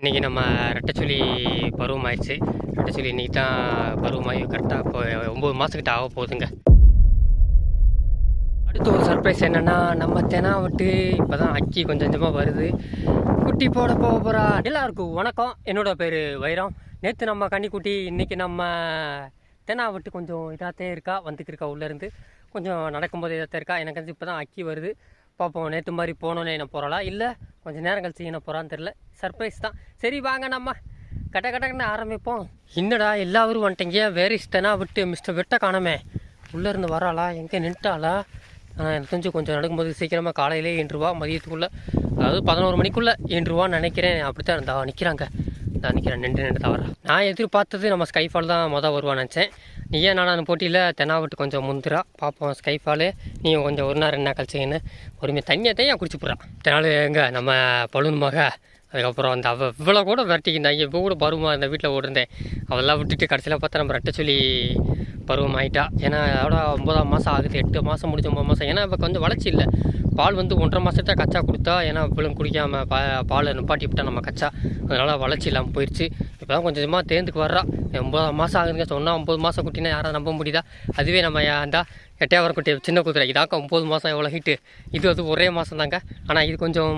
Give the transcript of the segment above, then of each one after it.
இன்றைக்கி நம்ம ரெட்டச்சொலி பருவம் ஆயிடுச்சு ரெட்டச்சொலி இன்றைக்கி தான் பருவமாகி கரெக்டாக இப்போ ஒம்பது மாதத்துக்கிட்ட ஆக போகுதுங்க. அடுத்து ஒரு சர்ப்ரைஸ் என்னென்னா நம்ம தெனா விட்டு இப்போ தான் அக்கி கொஞ்சம் கொஞ்சமாக வருது. குட்டி போட போக போகிறா எல்லாருக்கும் வணக்கம். என்னோட பேர் வைரம். நேற்று நம்ம கன்னிக்குட்டி இன்றைக்கி நம்ம தெனா விட்டு கொஞ்சம் இதாகத்தே இருக்கா வந்துக்கிருக்கா உள்ளேருந்து. கொஞ்சம் நடக்கும்போது இதாகத்தே இருக்கா. எனக்கு வந்து இப்போ தான் அக்கி வருது. பார்ப்போம் நேற்று மாதிரி போனோன்னே என்ன போகிறாளா இல்லை கொஞ்சம் நேரம் கழிச்சு என்ன போகிறான்னு தெரில சர்ப்ரைஸ் தான். சரி வாங்க நம்ம. கட்ட கடன்னு ஆரம்பிப்போம். என்னடா எல்லாரும் வந்துட்டீங்க. வேற இஷ்டனா விட்டு மிஸ்டர் வெட்ட காணமே. உள்ளே இருந்து வராளா? எங்கே நின்ட்டாளா? எனக்கு தெரிஞ்சு கொஞ்சம் நடக்கும்போது சீக்கிரமாக காலையிலே ஏன்றுவா மதியத்துக்குள்ளே. அதாவது பதினோரு மணிக்குள்ளே ஏன்றுவான்னு நினைக்கிறேன். அப்படி தான் இருந்தா நிற்கிறாங்க நான் நிற்கிறேன் நின்று நின்று தவிர நான் எதிர்பார்த்தது நம்ம ஸ்கைஃபால் தான் மொதல் வருவான்னு நினச்சேன். நீ ஏன் நான் அந்த போட்டியில் தென்னாவட்டு கொஞ்சம் முந்திரா? பார்ப்போம் ஸ்கைஃபாலு நீ கொஞ்சம் ஒரு நேரம் என்ன? கழிச்சிங்கன்னு பொறுமையாக தண்ணியை தனியாக குடிச்சு போடுறான் தெனாலு எங்கே? நம்ம பலூன் மக. அதுக்கப்புறம் அந்த அவள் இவ்வளோ கூட விரட்டிக்கிருந்தாங்க இப்போ கூட பருவமாக இந்த வீட்டில் ஓடிருந்தேன். அவெல்லாம் விட்டுட்டு கடைசியில் பார்த்தா நம்ம ரெட்டை சொல்லி பருவம் ஆயிட்டா ஏன்னா அதோட ஒம்பதாம் மாதம் ஆகுது. எட்டு மாதம் முடிஞ்ச ஒம்பது மாதம் ஏன்னா இப்போ கொஞ்சம் வளர்ச்சி இல்லை. பால் வந்து ஒன்றரை மாதத்தை கச்சா கொடுத்தா ஏன்னா பிள்ளைங்க குடிக்காமல் பா பாலை நிப்பாட்டி விட்டால் நம்ம கச்சா. அதனால் வளர்ச்சி இல்லாமல் போயிடுச்சு இப்போ தான் கொஞ்சம் கொஞ்சமாக தேர்ந்துக்கு வர்றா. ஒம்பது மாதம் ஆகுதுங்க. சொன்னால் ஒம்பது மாதம் குட்டினா யாரும் நம்ப முடியுதா? அதுவே நம்ம அந்த எட்டையாவரம் குட்டி சின்ன குதிரை. இதாக்கா ஒம்பது மாதம் எவ்வளோ ஹீட்டு இது வந்து ஒரே மாதம் தாங்க ஆனால் இது கொஞ்சம்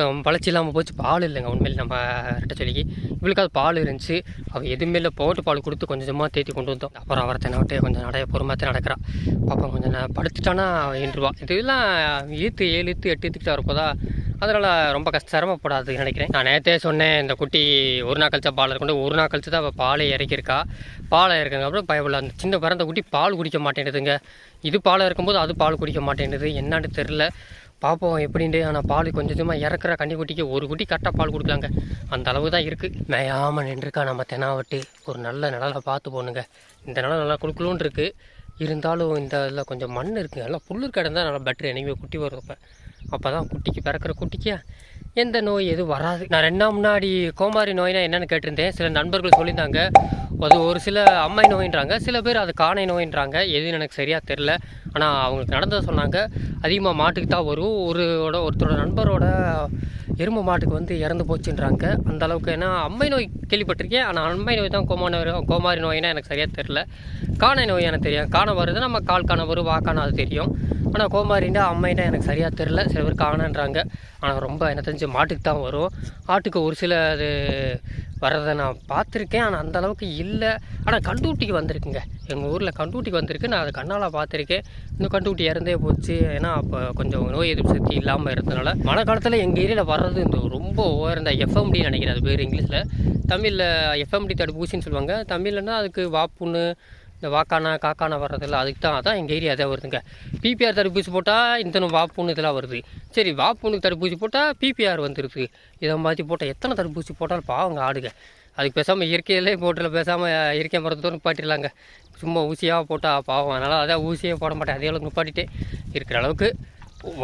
இப்போ வளர்ச்சி இல்லாமல் போச்சு. பால் இல்லைங்க உண்மையில் நம்ம ரெட்ட சொல்லிக்கு இவளுக்கு அது பால் இருந்துச்சு. அவள் எதுவுமே இல்லை போட்டு பால் கொடுத்து கொஞ்சம் கொஞ்சமாக தேத்தி கொண்டு வந்தோம். அப்புறம் அவரை தினவிட்டே கொஞ்சம் நடைய பொறுமாத்தே நடக்கிறா. பாப்பா கொஞ்சம் நான் படுத்துட்டானா ஏன்றுவா இதெல்லாம் ஈத்து ஏழு ஈத்து எட்டு ஈத்துக்கிட்ட வரப்போதா அதனால் ரொம்ப கஷ்ட சிரமப்படாது நினைக்கிறேன். நான் நேற்றே சொன்னேன் இந்த குட்டி ஒரு நாள் கழிச்சா பால் இருக்கணும் ஒரு நாள் கழிச்சு தான் அவள் பாலை இறக்கியிருக்கா. பாலை இறக்குங்க அப்புறம் பயப்படல அந்த சின்ன பிறந்த குட்டி பால் குடிக்க மாட்டேங்குதுங்க இது பாலை இருக்கும்போது அது பால் குடிக்க மாட்டேங்குது என்னன்னு தெரில பார்ப்போம் எப்படின்ட்டு. ஆனால் பால் கொஞ்சம் கொஞ்சமாக இறக்குற கன்னிக்குட்டிக்கு ஒரு குட்டி கரெக்டாக பால் கொடுக்கலாங்க. அந்த அளவு தான் இருக்குது மேயாமல் நின்றுருக்கா நம்ம தெனாவட்டு. ஒரு நல்ல நிழலை பார்த்து போகணுங்க இந்த நிலம் நல்லா குழுக்குழுன்னு இருக்குது இருந்தாலும் இந்த இதில் கொஞ்சம் மண் இருக்குது நல்லா புல்லு கிடந்தா நல்லா பெட்ரு எனவே குட்டி வரும் இப்போ அப்போ தான் குட்டிக்கு பிறக்கிற குட்டிக்கு எந்த நோய் எதுவும் வராது. நான் ரெண்டு நாள் முன்னாடி கோமாரி நோய்னா என்னென்னு கேட்டிருந்தேன். சில நண்பர்கள் சொல்லியிருந்தாங்க. அது ஒரு சில அம்மை நோயின்றாங்க. சில பேர் அது காணை நோயின்றாங்க. எதுன்னு எனக்கு சரியாக தெரில ஆனால் அவங்களுக்கு நடந்ததை சொன்னாங்க. அதிகமாக மாட்டுக்கு தான் வரும். ஒரு ஒருத்தரோட நண்பரோட எறும்பு மாட்டுக்கு வந்து இறந்து போச்சுன்றாங்க. அந்த அளவுக்கு ஏன்னா அம்மை நோய் கேள்விப்பட்டிருக்கேன். ஆனால் அம்மை நோய் தான் கோமான கோமாரி நோயினா எனக்கு சரியாக தெரில காணை நோய் எனக்கு தெரியும். காணை வருது நம்ம கால் காணை வரும் வாக்கான அது தெரியும். ஆனால் கோமாரின்னா அம்மைனா எனக்கு சரியாக தெரில சில பேர் காணன்றாங்க. ஆனால் ரொம்ப எனக்கு தெரிஞ்சு மாட்டுக்கு தான் வரும். ஆட்டுக்கு ஒரு சில அது வர்றதை நான் பார்த்துருக்கேன். ஆனால் அந்த அளவுக்கு இல்லை. ஆனால் கண்டுக்குட்டிக்கு வந்திருக்குங்க. எங்கள் ஊரில் கண்டுக்குட்டிக்கு வந்திருக்கு. நான் அதை கண்ணால் பார்த்துருக்கேன். இந்த கண்டுக்குட்டி இறந்தே போச்சு. ஏன்னா அப்போ கொஞ்சம் நோய் எதிர்ப்பு சக்தி இல்லாமல் இருந்ததுனால. மழை காலத்தில் எங்கள் ஏரியாவில் வர்றது இந்த ரொம்ப உயர்ந்த எஃப்எம்டி நினைக்கிறேன். அது பேர் இங்கிலீஷில். தமிழில் எஃப்எம்டி தடுப்பூசின்னு சொல்லுவாங்க. தமிழ்லன்னா அதுக்கு வாப்புன்னு இந்த வாக்கான காக்கான வர்றதில்ல அதுக்கு தான் அதான் எங்கள் ஏரியா தான் வருதுங்க பிபிஆர் தடுப்பூசி போட்டால் இந்த வாப்புன்னு இதெல்லாம் வருது. சரி வாப்புனுக்கு தடுப்பூசி போட்டால் பிபிஆர் வந்துருது. இதை மாதிரி போட்டால் எத்தனை தடுப்பூசி போட்டாலும் பாவங்க ஆடுங்க. அதுக்கு பேசாமல் இயற்கையிலே போட்டில் பேசாமல் இயற்கை மரத்தோடு நிப்பாட்டிடலாங்க. சும்மா ஊசியாக போட்டால் பாவம். அதனால் அதான் ஊசியே போட மாட்டேன். அதே அளவுக்கு நிப்பாட்டிட்டே இருக்கிற அளவுக்கு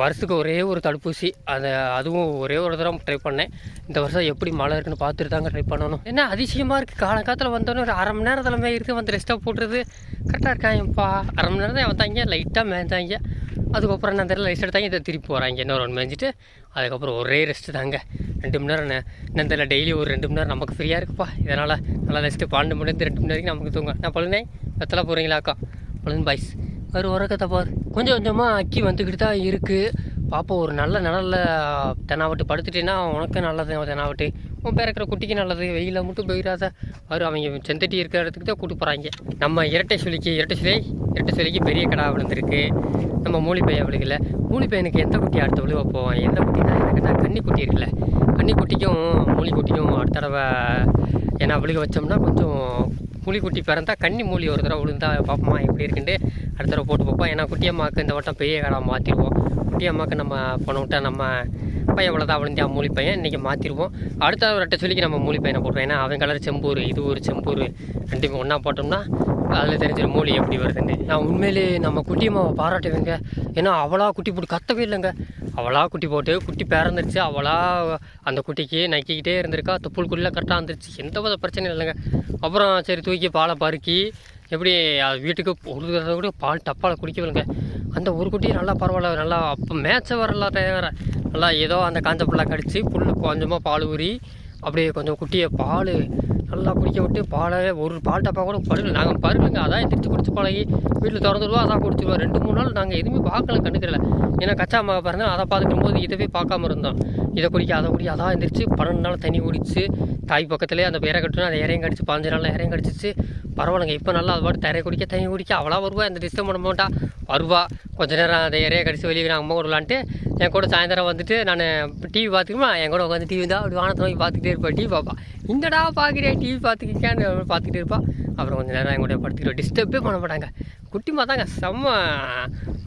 வருஷத்துக்கு ஒரே ஒரு தடுப்பூசி. அதை அதுவும் ஒரே ஒரு தடவை ட்ரை பண்ணேன். இந்த வருஷம் எப்படி மழை இருக்குன்னு பார்த்துட்டு தாங்க ட்ரை பண்ணணும். என்ன அதிசயமாக இருக்குது காலங்காலத்தில் வந்தோன்னே ஒரு அரை மணி நேரத்தில் மேய்கிறது வந்து ரெஸ்ட்டாக போட்டுறது. கரெக்டாக இருக்காங்கப்பா அரை மணி நேரம் தான் வந்தாங்க லைட்டாக மேய்ஞ்சாங்க. அதுக்கப்புறம் என்ன தெரியல ரெஸ்ட் எடுத்தாங்க. இதை திருப்பி போகிறாங்க இன்னொரு ஒன்று மேய்ஞ்சிட்டு அதுக்கப்புறம் ஒரே ரெஸ்ட்டு தாங்க. ரெண்டு மணி நேரம் என்ன தெரியல டெய்லி ஒரு ரெண்டு மணி நேரம் நமக்கு ஃப்ரீயாக இருக்குப்பா. இதனால் நல்லா ரெஸ்ட்டு பன்னெண்டு மணி ரெண்டு மணி நேரம் நமக்கு தூங்க. நான் பழுனே? வெத்தலை போகிறீங்களாக்கா பழுன் பாய்ஸ் ஒரு உறக்கத்தை பார். கொஞ்சம் கொஞ்சமாக அக்கி வந்துக்கிட்டு தான் இருக்குது பாப்போம் ஒரு நல்ல நிழலில் தெனாவட்டு. படுத்துட்டேன்னா உனக்கு நல்லது தெனாவட்டு. உன் பிறக்கிற குட்டிக்கு நல்லது. வெயிலில் மட்டும் போயிடாத அவர் அவங்க செந்தட்டி இருக்கிற இடத்துக்கு தான் கூட்டு போகிறாங்க நம்ம இரட்டை சுழிக்கு இரட்டை சிலை இரட்டை சிலைக்கு பெரிய கடா விழுந்திருக்கு. நம்ம மூலிப்பைய விழுகல. மூலிப்பையனுக்கு எந்த குட்டி அடுத்த விழுவ போவோம் எந்த குட்டினா எனக்கு தான் கன்னி குட்டி இருக்குல்ல. கன்னி குட்டிக்கும் மூலி குட்டிக்கும் அடுத்த தடவை ஏன்னா விழுக வச்சோம்னா கொஞ்சம் புலிக்குட்டி குட்டி பிறந்தா கன்னி மூலி ஒரு தடவை விழுந்தா பார்ப்போமா எப்படி இருக்குன்ட்டு அடுத்த தடவை போட்டு பார்ப்போம். ஏன்னா குட்டியம்மாவுக்கு இந்த வட்டம் பெரிய கடை மாற்றிடுவோம் குட்டியம்மாவுக்கு நம்ம பண்ண விட்டா நம்ம பையன் இவ்வளோதான் விழுந்தியா மூலி பையன் இன்றைக்கி மாற்றிடுவோம் அடுத்த ஒரு ரெட்டை சொல்லிக்கு நம்ம மூலி பையனை போட்டுருவோம். ஏன்னா அவன் கலர் செம்பூர் இது ஒரு செம்பூர். ரெண்டுமே ஒன்றா போட்டோம்னா அதில் தெரிஞ்சிடும் மூலி எப்படி வருதுன்னு நான் உண்மையிலேயே நம்ம குட்டியம்மாவை பாராட்டுவேங்க. ஏன்னா அவ்வளோ குட்டி போட்டு கத்தவே இல்லைங்க. அவளாக குட்டி போட்டு குட்டி பிறந்துருச்சு அவளாக அந்த குட்டிக்கு நக்கிக்கிட்டே இருந்திருக்கா. தொப்புளுக்குள்ளே கரெக்டாக இருந்துருச்சு. எந்த வித பிரச்சனையும் இல்லைங்க. அப்புறம் சரி தூக்கி பாலை பருக்கி எப்படி அது வீட்டுக்கு ஒரு தடவை கூட பால் டப்பாவில் குடிக்கவில்லைங்க. அந்த ஒரு குட்டி நல்லா பரவாயில்ல. நல்லா அப்போ மேட்சை வரல வேற. நல்லா ஏதோ அந்த காஞ்ச புல்லாக கடிச்சு புல் கொஞ்சமாக பால் ஊறி அப்படியே கொஞ்சம் குட்டியை பால் நல்லா குடிக்க விட்டு பாலை ஒரு பால் டப்பா கூட பருகு நாங்கள் பருகலுங்க அதான் திருச்சி குடிச்சு பழகி. வீட்டில் திறந்துருவோம் அதான் குடிச்சிருவோம் ரெண்டு மூணு நாள் நாங்கள் எதுவுமே பார்க்கல கண்டுக்கிறல ஏன்னா கச்சா மாவை பாருங்க அதை பார்த்துக்கும் போது இதவே பார்க்காம இருந்தோம் இதை குடிக்க அதை குடிக்க அதான் எந்திரிச்சு பன்னெண்டு நாள் தண்ணி குடிச்சு தாய் பக்கத்துலேயே அந்த பேரை கட்டுனா அந்த இறையும் கடிச்சு பாஞ்சு நாளில் இறையும் கடிச்சிச்சு. பரவாயில்லைங்க இப்போ நல்லா அது பாட்டு தரையை குடிக்க தண்ணி குடிக்க அவ்வளோ வருவா இந்த டிஸ்டர்ப் பண்ண மாட்டா. வருவா. கொஞ்ச நேரம் அந்த இறைய கடிச்சு வெளியே நாங்கள் அம்மா கூட என் கூட சாயந்தரம் வந்துட்டு நான் டிவி பார்த்துக்குமா என் கூட உட்காந்து டிவி தான் அப்படி வானத்தை நோக்கி பார்த்துக்கிட்டே இருப்பேன் டிவி பார்ப்பா. இந்தடா பார்க்குறேன் டிவி பார்த்துக்கிக்கேன்னு பார்த்துக்கிட்டே இருப்பா. அப்புறம் கொஞ்சம் நேரம் என் கூட படுத்துக்கிட்டு டிஸ்டர்பே பண்ண மாட்டாங்க. குட்டிமா தாங்க செம்ம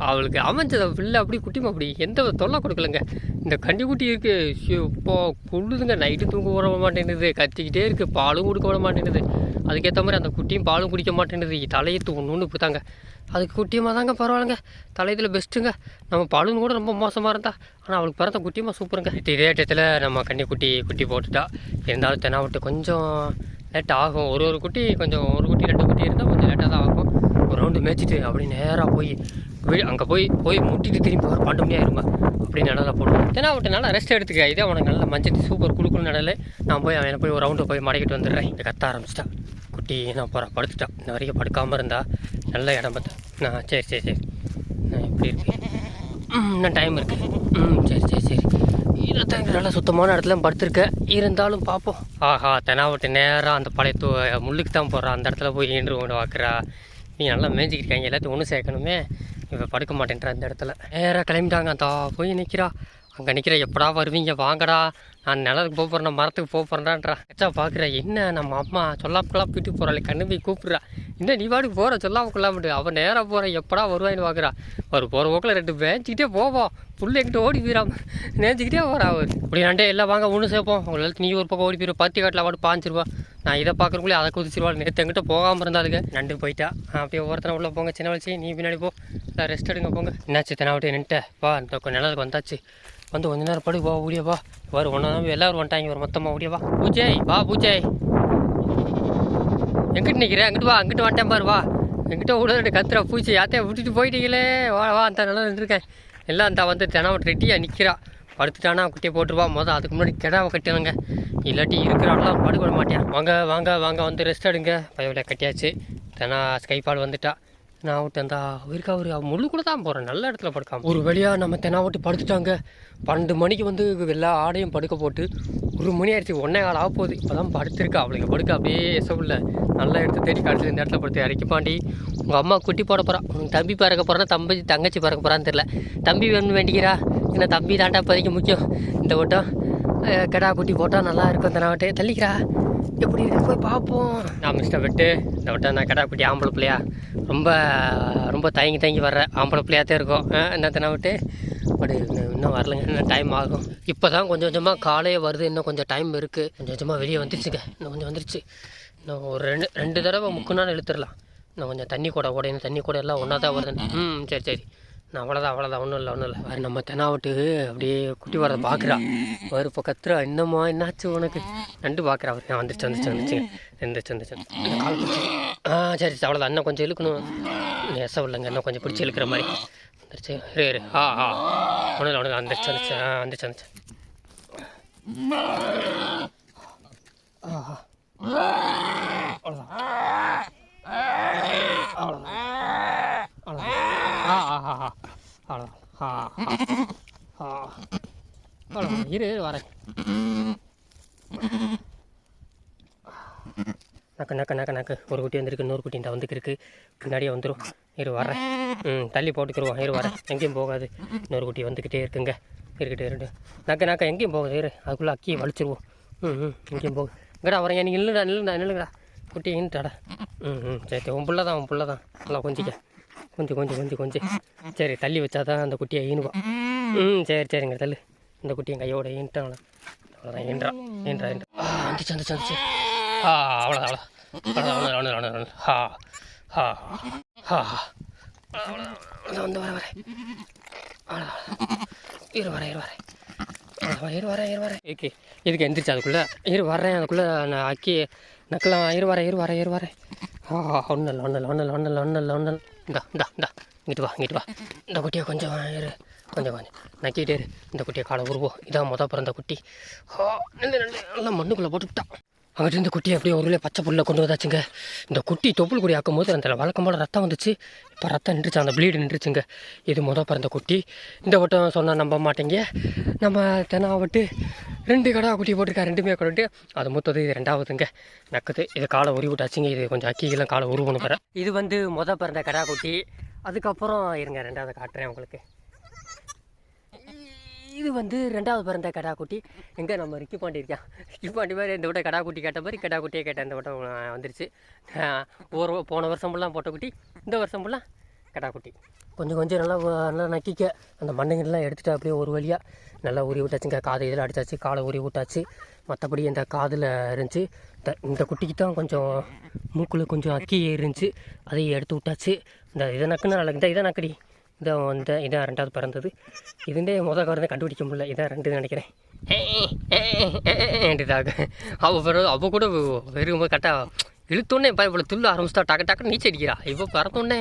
அவளுக்கு அமைஞ்சது பிள்ளை அப்படி குட்டிமா அப்படி எந்த தொல்லை கொடுக்கலங்க. இந்த கண்டி குட்டி இருக்குது இப்போ கொள்ளுதுங்க நைட்டு தூங்க விட மாட்டேங்குது கத்திக்கிட்டே இருக்குது பாலும் கொடுக்க விட மாட்டேங்குது. அதுக்கேற்ற மாதிரி அந்த குட்டியும் பாலும் குடிக்க மாட்டேன்றது தலையத்து ஒன்று ஒன்று இப்படித்தாங்க அதுக்கு குட்டியமாக தாங்க பரவாயில்லைங்க. தலையத்தில் பெஸ்ட்டுங்க நம்ம பாலும் கூட ரொம்ப மோசமாக இருந்தா ஆனால் அவளுக்கு பிறந்த குட்டியமாக சூப்பருங்க. இதே டயத்தில் நம்ம கன்னி குட்டி குட்டி போட்டுட்டா. இருந்தாலும் தெனாவட்டு கொஞ்சம் லேட் ஆகும். ஒரு ஒரு குட்டி கொஞ்சம் ஒரு குட்டி ரெண்டு குட்டி இருந்தால் கொஞ்சம் லேட்டாக தான் ஆகும். ஒரு ரவுண்டு மேய்ச்சிட்டு அப்படி நேராக போய் போய் அங்கே போய் போய் முட்டிட்டு திரும்பி ஒரு பன்னெண்டு மணி ஆயிருமா? அப்படி நடல போடுவோம். ஏன்னா அவட்ட நல்லா ரெஸ்ட் எடுத்துக்க. இதே உனக்கு நல்லா மஞ்சள் சூப்பர் குழுக்குழு நடல. நான் போய் அவனை போய் ஒரு ரவுண்டு போய் மடக்கிட்டு வந்துடுறேன். இங்கே கத்த ஆரம்பிச்சிட்டா. கட்டி நான் போகிறேன் படுத்துட்டான். இந்த வரைக்கும் படுக்காமல் இருந்தா நல்ல இடம் பார்த்தேன் நான் சரி சரி சரி. நான் எப்படி இருக்கேன்? இன்னும் டைம் இருக்கு. ம் சரி சரி சரி. இருபத்தஞ்சு நல்லா சுத்தமான இடத்துல படுத்துருக்கேன் இருந்தாலும் பார்ப்போம் ஆஹா தெனாவட்டு நேராக அந்த பழைய தூ முள்ளுக்கு தான் போடுறா. அந்த இடத்துல போய் ஈன்று கொண்டு வாக்குறா. நீ நல்லா மேய்ஞ்சிக்கிருக்காங்க எல்லாத்தையும் ஒன்று சேர்க்கணுமே. இப்போ படுக்க மாட்டேன்றா அந்த இடத்துல. நேராக கிளம்பிட்டாங்க. தா போய் நிற்கிறா அங்கே நிற்கிற எப்படா வருவீங்க? வாங்கடா. நான் நிலத்துக்கு போக போகிறேன் மரத்துக்கு போக போகிறேன்டா அச்சா பார்க்குற என்ன நம்ம அம்மா சொல்லாப்புக்கெல்லாம் வீட்டுக்கு போகிறாள் கண்ணு போய் கூப்பிட்றா. என்ன நீ பாட்டுக்கு போகிற சொல்லாம கொள்ளாமட்டு அவன் நேராக போகிறேன் எப்படா வருவாயின்னு பார்க்குறா ஒரு போகிற போக்கில் ரெண்டு மேய்ச்சிக்கிட்டே போவோம் புள்ள எங்கிட்ட ஓடி போயிடாம நேஞ்சிக்கிட்டே போகிறா அவர் இப்படி நண்டே எல்லாம் வாங்க ஒன்று சேர்ப்போம். உங்களுக்கு நீ ஒரு பக்கம் ஓடி போயிடும் பத்தி காட்டில் வாட்டு பாஞ்சிருவா நான் இதை பார்க்குறக்குள்ளே அதை குதிச்சிருவா நேற்று எங்கிட்ட போகாமல் இருந்தாளுங்க. நண்டு போயிட்டா. அப்படியே ஒருத்தனை உள்ளே போங்க சின்ன வயசு. நீ பின்னாடி போ. ரெஸ்ட் எடுங்க போங்க. என்னாச்சு தெனாவட்டே நின்ட்ட வா இந்த நிலத்துக்கு வந்தாச்சு. வந்து கொஞ்ச நேரம் படு வா ஓடியா வா. வரும் ஒன்றா எல்லாரும் வந்துட்டாங்க. ஒரு மொத்தமாக ஓடியா வா. பூஜை வா பூஜை. எங்கிட்டு நிற்கிறேன் அங்கிட்டு வா அங்கிட்டு வந்துட்டேன் பாரு வா. எங்கிட்ட விட கத்துறா பூச்சி யாத்தையா விட்டுட்டு போயிட்டீங்களே? வா வா அந்த நல்லா நின்றுருக்கேன் எல்லாம் அந்த வந்து தினம் ரெட்டியாக நிற்கிறா படுத்துட்டானா குட்டியை போட்டுருவா. மொதல் அதுக்கு முன்னாடி கிடாவை கட்டிடுங்க இல்லாட்டி இருக்கிறாலாம் படுக்க மாட்டேன் வாங்க வாங்க வாங்க வந்து ரெஸ்ட் எடுங்க. பயவில கட்டியாச்சு. தினா ஸ்கைஃபால் வந்துட்டா. நான் விட்டு அந்த இருக்கா அவர் முள்ளு கூட தான் போகிறேன் நல்ல இடத்துல படுக்காம. ஒரு வழியாக நம்ம தெனா விட்டு படுத்துட்டாங்க. பன்னெண்டு மணிக்கு வந்து எல்லா ஆடையும் படுக்க போட்டு ஒரு மணி ஆயிடுச்சு ஒன்றே கால் ஆக போகுது. இப்போ தான் படுத்திருக்கா அவளுக்கு படுக்க அப்படியே எசவுல நல்ல இடத்த தேடி கடைசியில் இந்த இடத்துல படுத்து இறக்கி பாண்டி. உங்கள் அம்மா குட்டி போட போகிறான் உங்கள் தம்பி பிறக்க போகிறான்னா தம்பி தங்கச்சி பிறக்க போகிறான்னு தெரில தம்பி வேணும்னு வேண்டிக்கிறா. ஏன்னா தம்பி தாண்டா இப்போதைக்கு முக்கியம். இந்த வட்டம் அஹ், கிடா குட்டி போட்டால் நல்லா இருக்கும் தெனாவட்டே தள்ளிக்கிறா. எப்படி இருக்கு? போய் பார்ப்போம். நான் மிஸ்டர் விட்டு. இந்த வட்டம் நான் கிடா ஆம்பளை பிள்ளையா. ரொம்ப ரொம்ப தயங்கி தயங்கி வர்ற ஆம்பளை பிள்ளையாக தான் இருக்கும் என்ன தின விட்டு? பட் இன்னும் இன்னும் வரலங்க. இன்னும் டைம் ஆகும். இப்போ தான் கொஞ்சம் கொஞ்சமாக காலையே வருது. இன்னும் கொஞ்சம் டைம் இருக்குது கொஞ்சம் கொஞ்சமாக வெளியே வந்துருச்சுங்க. இன்னும் கொஞ்சம் வந்துருச்சு. இன்னும் ஒரு ரெண்டு ரெண்டு தடவை முக்குனாலும் இழுத்துடலாம். இன்னும் கொஞ்சம் தண்ணி கூட கூட தண்ணி கூட எல்லாம் ஒன்றா தான் வருது ம் சரி சரி. நான் அவ்வளோதான் அவ்வளோதான் ஒன்றும் இல்லை ஒன்றும் இல்லை. வேறு நம்ம தெனாவட்டு அப்படியே குட்டி வரதை பார்க்குறா வரு இப்போ கத்துறா. என்னம்மா என்னாச்சு உனக்கு? நண்டு பார்க்குறா அவர் நான் வந்துச்சு வந்துச்சு வந்துச்சு வந்துச்சு வந்துருச்சு கால் பிடிச்சி. ஆ சரி சரி அவ்வளோதான் இன்னும் கொஞ்சம் இழுக்கணும். நெசவு இல்லைங்க. இன்னும் கொஞ்சம் பிடிச்சி இழுக்கிற மாதிரி. வந்துருச்சு. ரே ஆ ஆ. ஒன்றும் இல்லை ஒன்றும் இல்லை. வந்துச்சு ஆ வந்துருச்சு வந்துச்சு ஆஹா அவ்வளோதான் அவ்வளோதான் அவ்வளோதான் இரு வரேன் நக்கு நக்கு நக்கு நக்கு. ஒரு குட்டி வந்திருக்கு இன்னொரு குட்டி இந்த வந்துருக்கு. பின்னாடியே வந்துடும் இரு வரேன் ம் தள்ளி போட்டுக்கிருவோம். இரு வரேன் எங்கேயும் போகாது. இன்னொரு குட்டி வந்துக்கிட்டே இருக்குங்க. இருக்கட்டே இருக்கு. நக்க நக்க எங்கேயும் போகுது. இரு அதுக்குள்ளே அக்கியை வலிச்சிருவோம். ம் ம் எங்கேயும் போகுது. இங்கடா வரேன் நீங்கள் நில்லுடா நில்லுடா நில்லுங்கடா குட்டி இன்ட்டாடா ம் ம் சரி சரி. உன் புள்ள தான் உன் புள்ள தான் நல்லா கொஞ்சிக்க. கொஞ்சம் கொஞ்சம் கொஞ்சம் கொஞ்சம் சரி தள்ளி வச்சா தான் அந்த குட்டியை ஈனுவான் ம் சரி சரிங்க தள்ளு இந்த குட்டி என் கையோட ஈன்ட்டான் அவ்வளோதான் ஈன்றா ஈன்றா ஈன்றா வந்துச்சு வந்துச்சு வந்துச்சு ஆ அவ்வளோதான் அவ்வளோ அவ்வளோதான் அவ்வளோ அவ்வளோ அவ்வளோ ஹா ஹா ஹா அவ்வளோ வந்து வர வரேன் அவ்வளோ இரு வரேன் இரு வரேன் இரு வரேன் இரு வரேன் ஓகே இதுக்கு எந்திரிச்சு அதுக்குள்ளே இரு வரேன் அதுக்குள்ளே நான் அக்கி நக்கலாம் இரு வரேன் இரு வரேன் இரு வரேன் ஆ ஒன்றும் இல்லை ஒன்றும் இல்லை ஒன்றும் இல்லை ஒன்றும் இல்லை ஒன்றும் இல்லை இந்தா இந்தா இந்தா. இங்கிட்டு வா இங்கிட்டு வா. இந்த குட்டியை கொஞ்சம் இரு கொஞ்சம் கொஞ்சம். நக்கிட்டே இரு. இந்த குட்டியை காலை உருவோம் இதான் மொதல் பிறந்த குட்டி. ஆ, நல்ல நில்லு. நல்லா மண்ணுக்குள்ளே போட்டுக்கிட்டான். அங்கிட்டு இந்த குட்டி அப்படியே ஒரு பச்சை புல்லில் கொண்டு வந்தாச்சுங்க. இந்த குட்டி தொப்புள் குடி ஆக்கும் போது அந்த வழக்கம் போல் ரத்தம் வந்துச்சு. இப்போ ரத்தம் நின்றுச்சு அந்த ப்ளீடு நின்றுச்சுங்க. இது மொதல் பிறந்த குட்டி. இந்த வட்டம் சொன்னால் நம்ப மாட்டேங்க. நம்ம தெனாவட்டு ரெண்டு கடா குட்டி போட்டிருக்கா ரெண்டுமே கொண்டுட்டு அது மூத்தது இது ரெண்டாவதுங்க. நக்குது. இது காலை உருவி விட்டாச்சுங்க. இது கொஞ்சம் அக்கிகெல்லாம் காலை உருவணும் தர இது வந்து மொதல் பிறந்த கடா குட்டி. அதுக்கப்புறம் இருங்க ரெண்டாவது காட்டுறேன் உங்களுக்கு. இது வந்து ரெண்டாவது பிறந்த கடாக்குட்டி. குட்டி எங்கே நம்ம ரிக்கி பாண்டி இருக்கான் ரிக்கி பாண்டி மாதிரி இந்த விட்ட கடாக்குட்டி குட்டி கேட்ட மாதிரி கடாக்குட்டியே கேட்டேன். இந்த வட்டம் வந்துருச்சு. ஒரு போன வருஷம் ஃபுல்லாக போட்ட குட்டி இந்த வருஷம் ஃபுல்லாக கடாக்குட்டி. கொஞ்சம் கொஞ்சம் நல்லா நல்லா நக்கிக்க. அந்த மண்ணுங்கெல்லாம் எடுத்துட்டு அப்படியே ஒரு வழியாக நல்லா உரி விட்டாச்சுங்க. காது இதில் அடித்தாச்சு காலை உரி விட்டாச்சு. மற்றபடி இந்த காதில் இருந்துச்சு. இந்த இந்த குட்டிக்கு தான் கொஞ்சம் மூக்கில் கொஞ்சம் அக்கி இருந்துச்சு. அதையும் எடுத்து விட்டாச்சு. இந்த இதை நக்குன்னு நல்லா இந்த இதை நக்கடி. இதான் இந்த இதான் ரெண்டாவது பிறந்தது. இதுண்டே முத கவர்ந்து கண்டுபிடிக்க முடியல. இதான் ரெண்டு நினைக்கிறேன். இதாக அவள் பிறகு அவள் கூட வெறும் கரெக்டாக இழுத்தோடனே பயப்பட துள்ள ஆரம்பிச்சிட்டா டக்கு டக்குன்னு நீச்சல் அடிக்கிறா. இப்போ பிறந்தோடனே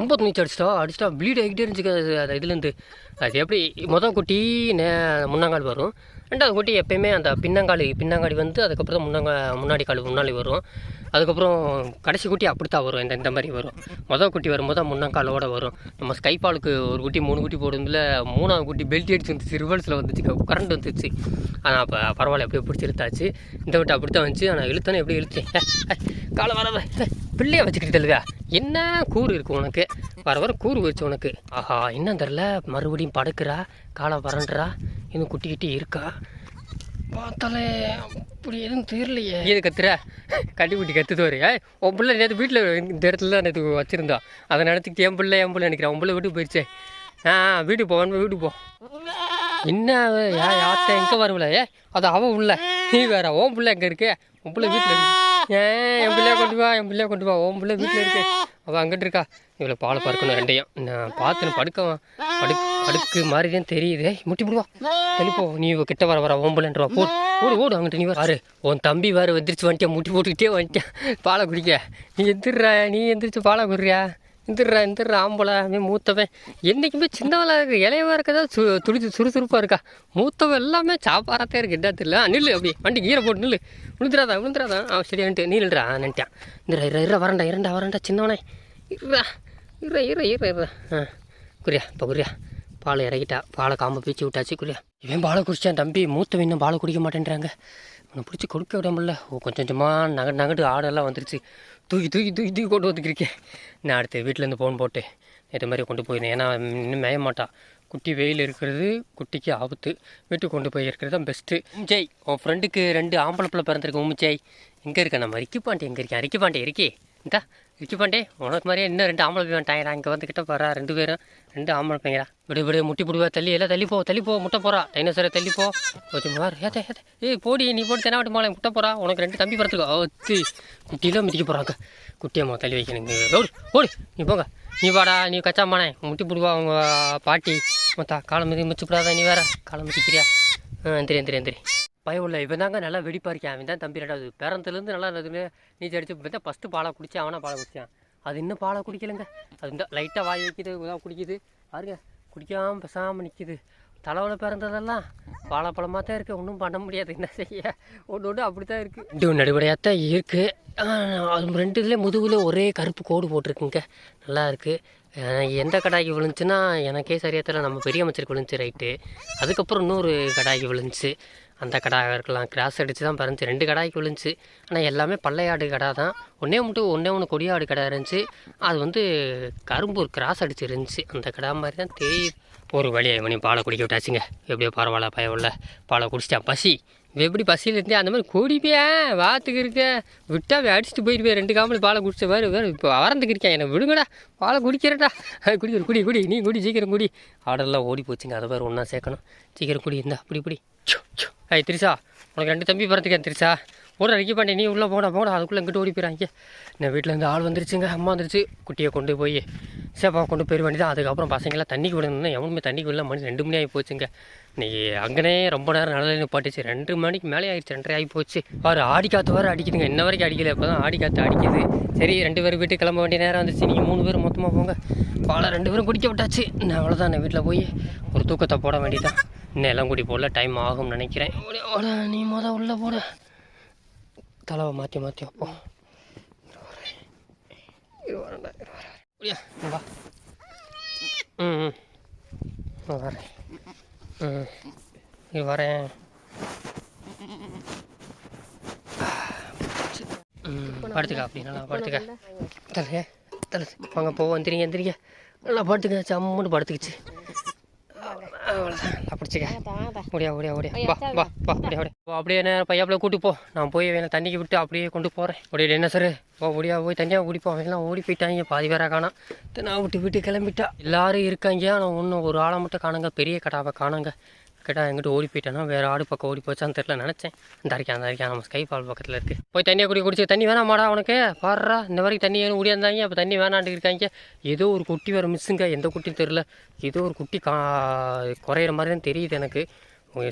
ரொம்ப நீச்சல் அடிச்சிட்டா அடிச்சிட்டா ப்ளீட் ஆகிட்டே இருந்துச்சு அது இதுலேருந்து. அது எப்படி மொதல் குட்டி நே முன்னாங்கால் வரும். ரெண்டாவது குட்டி எப்பயுமே அந்த பின்னங்காலி பின்னங்காடி வந்து அதுக்கப்புறம் தான் முன்னாங்க முன்னாடி கால் முன்னாடி வரும். அதுக்கப்புறம் கடைசி குட்டி அப்படித்தான் வரும். இந்த இந்த மாதிரி வரும். மொதல் குட்டி வரும்போது தான் முன்னாங்காலோட வரும். நம்ம ஸ்கைபாலுக்கு ஒரு குட்டி மூணு குட்டி போடுறதுல மூணாவது குட்டி பெல்ட் அடிச்சு வந்துச்சு ரிவர்ஸில் வந்துச்சு. கரண்ட் வந்துச்சு. ஆனால் அப்போ பரவாயில்ல எப்படியோ பிடிச்சி இழுத்தாச்சு. இந்த விட்டு அப்படி தான் வந்துச்சு. ஆனால் இழுத்தானே எப்படி இழுத்தேன்? காலை வர பிள்ளைய வச்சுக்கிட்டு என்ன கூறு இருக்கு உனக்கு? வர வர கூறு வச்சு உனக்கு. ஆஹா என்ன தெரில மறுபடியும் படுக்கிறா. காலை வரன்றா இன்னும் குட்டிக்கிட்டே இருக்கா. பார்த்தாலே அப்படி எதுவும் தெரியலையே. இது கத்துற? கட்டிக்குட்டி கத்துது வரு உன் பிள்ளை நேற்று வீட்டில் இந்த இடத்துல தான் நேற்று வச்சுருந்தா. அதை நினச்சிக்கிட்டு என் பிள்ளை என் பிள்ளை நினைக்கிறேன் உன் பிள்ளை வீட்டுக்கு போயிடுச்சே ஆ வீட்டுக்கு போ வீட்டுக்கு போ. என்ன அவ, யாத்த எங்கே வரும்ல ஏ அது அவன் உள்ள. நீ வேற உன் பிள்ளை எங்கே இருக்கு? உன் பிள்ளை வீட்டில் இருக்கு. ஏன் என் பிள்ளைய கொண்டு வா என் பிள்ளைய கொண்டு வா. உன் பிள்ளை வீட்டில் இருக்கு. அவள் அங்கிட்டு இருக்கா. இவ்வளோ பாலை பறக்கணும் ரெண்டையும். நான் பார்த்துன்னு படுக்க படு படுக்கு மாதிரி தான் தெரியுது. ஏய், முட்டி விடுவா தெளிப்போ நீ கிட்ட வர வர ஓம்பலன்றவா போ ஓடு ஓடு அங்கிட்டு நீ பாரு. உன் தம்பி வேறு எந்திரிச்சு வந்துட்டியா முட்டி போட்டுக்கிட்டே வந்துட்டியா பாலை குடிக்க. நீ எந்திரிற நீ எந்திரிச்சு பாலை குடுறியா? இந்துடுறா இந்துடுறா ஆம்பளை அவன் மூத்தவன். என்றைக்குமே சின்னவளாக இருக்கு இளையவா இருக்கதா சு துடி சுறுசுறுப்பாக இருக்கா? மூத்தவன் எல்லாமே சாப்பாடாத்தே இருக்கு என்ன தெரியல. நில்லு அப்படி வண்டி கீரை போட்டு நில்லு. விழுந்துடாதா விழுந்துடாதா அவன் சரி வந்துட்டு நீ நில்றா நின்ட்டான். இந்த இரு இற வரண்டா இரண்டா வரண்டா சின்னவனே. இருடா இற இற இற இற. ஆ குறியா இப்போ குறியா பால் இறக்கிட்டா பாலை காம்பை பீச்சு விட்டாச்சு குறியா இவன் பாலை குடிச்சான் தம்பி. மூத்தவன் இன்னும் பாலை குடிக்க மாட்டேன்றாங்க. உன்னை பிடிச்சி கொடுக்க விடாமல்ல. ஓ கொஞ்சம் கொஞ்சமாக நக நகட்டு ஆடெல்லாம் வந்துருச்சு. தூக்கி தூக்கி தூக்கி தூக்கி கொண்டு வந்துக்கிருக்கேன் நான் அடுத்து வீட்டிலேருந்து ஃபோன் போட்டு இது மாதிரி கொண்டு போயிருந்தேன். ஏன்னா இன்னும் மேய மாட்டா. குட்டி வெயில் இருக்கிறது குட்டிக்கு ஆபத்து. வீட்டுக்கு கொண்டு போய் இருக்கிறது தான் பெஸ்ட்டு ஜெய் உன் ஃப்ரெண்டுக்கு ரெண்டு ஆம்பளை பிள்ளை பிறந்திருக்கு உம் எங்கே இருக்க? நம்ம ரிக்கி பாண்டி எங்கே இருக்கேன்? ரிக்கி பாண்டி இருக்கே. இந்தா. ரிக்கி பாண்டே. உனக்கு மாதிரியே இன்னும் ரெண்டு ஆம்பளை பையன் வந்துட்டாங்கடா இங்கே வந்துக்கிட்ட போகிறா ரெண்டு பேரும். ரெண்டு ஆம்பளை பையங்கடா விடு விடு முட்டி பிடிவா தள்ளி எல்லாம் தள்ளி போ தள்ளி போ முட்டை போகிறா டைனோசரை தள்ளி போ. கொஞ்சம் மாறு ஏத்த ஏத்த. ஏய் போடி நீ போட்டு தெனாவட்டு மாலை முட்டை போகிறா உனக்கு ரெண்டு தம்பி பிறத்துக்கோ ஓத்தி குட்டியெல்லாம் மிதிக்க போகிறாங்க குட்டியம்மா தள்ளி வைக்கணுங்க ஓடு ஓடு நீ போங்க. நீ வாடா நீ கச்சாமானே. முட்டி பிடுவா அவங்க பாட்டி. மொத்தா காலம் மிதி மிச்சப்படாதா நீ வேற. காலம் மிதிக்கிறியா? ஆ எந்திரி எந்திரி எந்திரி. பயம் இல்லை. இவன் தாங்க நல்லா வெடிப்பா இருக்கேன். அவன் தான் தம்பி. ரெண்டாவது பிறந்ததுலேருந்து நல்லா இருந்ததுன்னு நீச்சல் அடிச்சு இப்போ தான் ஃபஸ்ட்டு பாலை குடித்தான் அவனா பாலை குடித்தான் அது இன்னும் பாலை குடிக்கலைங்க. அது இந்த லைட்டாக வாய் வைக்கிது இதான் குடிக்குது. பாருங்க குடிக்காமல் பேசாமல் நிற்கிது தலைவல பிறந்ததெல்லாம் வாழைப்பழமாக தான் இருக்குது ஒன்றும் பண்ண முடியாது. என்ன செய்ய? ஒன்று ஒன்று அப்படி தான் இருக்குது இது நடுபடியாக தான் இருக்குது அது ரெண்டு இதில் முதுகில் ஒரே கருப்பு கோடு போட்டிருக்குங்க. நல்லா இருக்குது எந்த கடாய்க்கு விழுந்துச்சுன்னா எனக்கே சரியாக தெரியல. நம்ம பெரிய அமைச்சருக்கு விழுந்துச்சு ரைட்டு அதுக்கப்புறம் இன்னொரு கடாய்க்கு விழுந்துச்சு. அந்த கடாய் இருக்கலாம். கிராஸ் அடித்து தான் பறந்துச்சு. ரெண்டு கடாய்க்கு விழுந்துச்சு. ஆனால் எல்லாமே பள்ளையாடு கடா தான். ஒன்றே மட்டும் ஒன்றே ஒன்று கொடியாடு கடை இருந்துச்சு. அது வந்து கரும்பூர் கிராஸ் அடிச்சு இருந்துச்சு. அந்த கடா மாதிரி தான் தெரியுது. ஒரு வழியை மணி பாலை குடிக்க விட்டாச்சுங்க. எப்படியோ பரவாயில்ல பயவில்ல பாலை குடிச்சிட்டான். பசி. எப்படி பசியில் இருந்தே அந்த மாதிரி குடிப்பேன் வாத்துக்கு இருக்க. விட்டா அடிச்சுட்டு போயிடுவேன் ரெண்டு காமல் பாலை குடிச்ச மாதிரி வேறு இப்போ வரந்துக்கு இருக்கேன். என்னை விடுங்கடா. பாலை குடிக்கிறேன்டா. குடிக்கிற குடி குடி நீ குடி சீக்கிரம் குடி. ஆர்டர்லாம் ஓடி போச்சுங்க. அதை வேறு ஒன்றா சேர்க்கணும். சீக்கிரம் குடி இருந்தா அப்படி இப்படி ஐ திரிசா உனக்கு ரெண்டு தம்பி பிறந்துக்கேன் திரிசா ஒரு அடிக்க பாண்டி நீ உள்ளே போட போட அதுக்குள்ளே இங்கிட்டு ஓடி போயிறாங்க. நான் வீட்டில் இருந்து ஆள் வந்துருச்சுங்க அம்மா வந்துருச்சு. குட்டியை கொண்டு போய் சேப்பா கொண்டு போயிட வேண்டியதான் அதுக்கப்புறம் பசங்களாம் தண்ணிக்கு விடணும்னா எவனுமே தண்ணிக்கு விடல. மணி ரெண்டு மணி ஆகி போச்சுங்க இன்னைக்கு அங்கனே ரொம்ப நேரம் நல்ல நிப்பாட்டுச்சு. ரெண்டு மணிக்கு மேலே ஆகிடுச்சு ரெண்டரை ஆகி போச்சு அவர் ஆடி காற்று வேறு அடிக்குதுங்க. இன்ன வரைக்கும் அடிக்கல இப்போ தான் ஆடி காற்று அடிக்குது. சரி ரெண்டு பேரும் வீட்டுக்கு கிளம்ப வேண்டிய நேரம் வந்துச்சு. நீங்கள் மூணு பேர் மொத்தமாக போங்க. பாலை ரெண்டு பேரும் குடிக்க விட்டாச்சு. நான் அவ்வளோதான் நான் வீட்டில் போய் ஒரு தூக்கத்தை போட வேண்டியதான் இன்னும் எல்லாம் கூடி போடல டைம் ஆகும்னு நினைக்கிறேன். நீ மொதல் உள்ளே போட. தலைவை மாற்றி மாற்றி வைப்போம். இரு வரேன்டா, இரு வரேன். அப்படியா? இங்க வா. ம் ம். நான் வரேன். ம் படுத்துக்க அப்படி நல்லா படுத்துக்க. தலை தலை வாங்க போ வந்துறீங்க எந்திரிங்க. நல்லா படுத்துக்க சம்முன்னு படுத்துக்கிச்சு. அவ்வளோதான். பிடிச்சிக்க. ஓடியா ஓடியா ஓடியா. வா வா வா அப்படியே ஓடியா வா அப்படியே என்ன பையாப்பில் கூட்டி போ. நான் போய் வேணா தண்ணிக்கு விட்டு அப்படியே கொண்டு போகிறேன் ஓடியா என்ன சார்? வா ஓடியா போய் தனியாக குடிப்போம். அவங்களாம் ஓடி போயிட்டாங்க. பாதி பேரா காணோம் நான் விட்டு விட்டு கிளம்பிட்டா. எல்லாரும் இருக்காங்க. ஆனால் ஒன்றும் ஒரு ஆளை மட்டும் காணுங்க. பெரிய கடாவை காணுங்க. கேட்டால் எங்கிட்ட ஓடி போயிட்டேன்னா வேறு ஆடு பக்கம் ஓடி போச்சான்னு தெரில நினச்சேன். இந்த அரைக்கா அந்த அரைக்கா நம்ம ஸ்கை பால் பக்கத்தில் இருக்குது போய் தண்ணியை குடி குடிச்சு தண்ணி வேணாமாடா உனக்கு? பாடுறா இந்த வரைக்கும் தண்ணி வேணும் ஓடியாந்தாங்க அப்போ தண்ணி வேணாண்டு இருக்காங்க. ஏதோ ஒரு குட்டி வேறு மிஸ்ஸுங்க எந்த குட்டின்னு தெரில ஏதோ ஒரு குட்டி கா குறையிற மாதிரி தான் தெரியுது எனக்கு.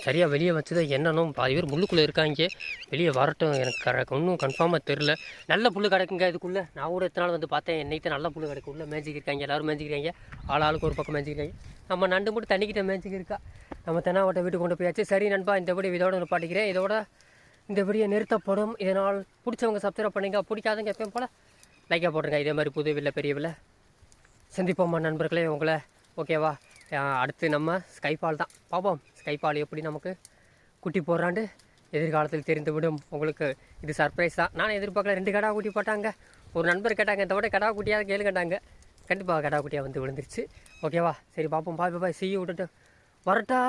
சரியாக வெளியே வச்சது என்னன்னு பாதி பேர் முள்ளுக்குள்ளே இருக்காங்க. வெளியே வரட்டும் எனக்கு கர ஒன்றும் கன்ஃபார்மாக தெரில நல்ல புல் கிடைக்குங்க இதுக்குள்ளே. நான் கூட எத்தனை நாள் வந்து பார்த்தேன் என்னைக்கு நல்ல புல் கிடைக்கும் உள்ளே மேய்ச்சிக்கு எல்லோரும் மேய்ச்சிக்கிறாங்க ஆள் ஆளுக்கு ஒரு பக்கம் மேய்ச்சிக்கிறாங்க நம்ம நண்டு மட்டும் தண்ணிக்கிட்ட மேய்ச்சிக்கு இருக்கா நம்ம தென்னாவட்டை வீட்டுக்கு கொண்டு போயாச்சு. சரி நண்பா இந்தபடி இதோட நிப்பாட்டிக்கிறேன் இதோட இந்த வீடியோ நிறுத்தப்படும். இதனால் பிடிச்சவங்க சப்ஸ்கிரைப் பண்ணுங்க. பிடிக்காதவங்க எப்பயும் போல் லைக்காக போட்டுருங்க. இதே மாதிரி புது வில்ல பெரிய வில்ல சந்திப்போம்மா நண்பர்களே. உங்களை ஓகேவா அடுத்து நம்ம ஸ்கைபால் தான். பார்ப்போம். ஸ்கைபால் எப்படி நமக்கு குட்டி போடுறாண்டு? எதிர்காலத்தில் தெரிந்து விடும் உங்களுக்கு இது சர்ப்ரைஸ் தான். நான் எதிர்பார்க்கல. ரெண்டு கடா குட்டி போட்டாங்க. ஒரு நண்பர் கேட்டாங்க இந்த விட கடா குட்டியாக கேளு கேட்டாங்க. கண்டிப்பாக கடா குட்டியாக வந்து விழுந்துருச்சு. ஓகேவா சரி பார்ப்போம் பாய் பாய் செய்ய விட்டுட்டு வரட்டா.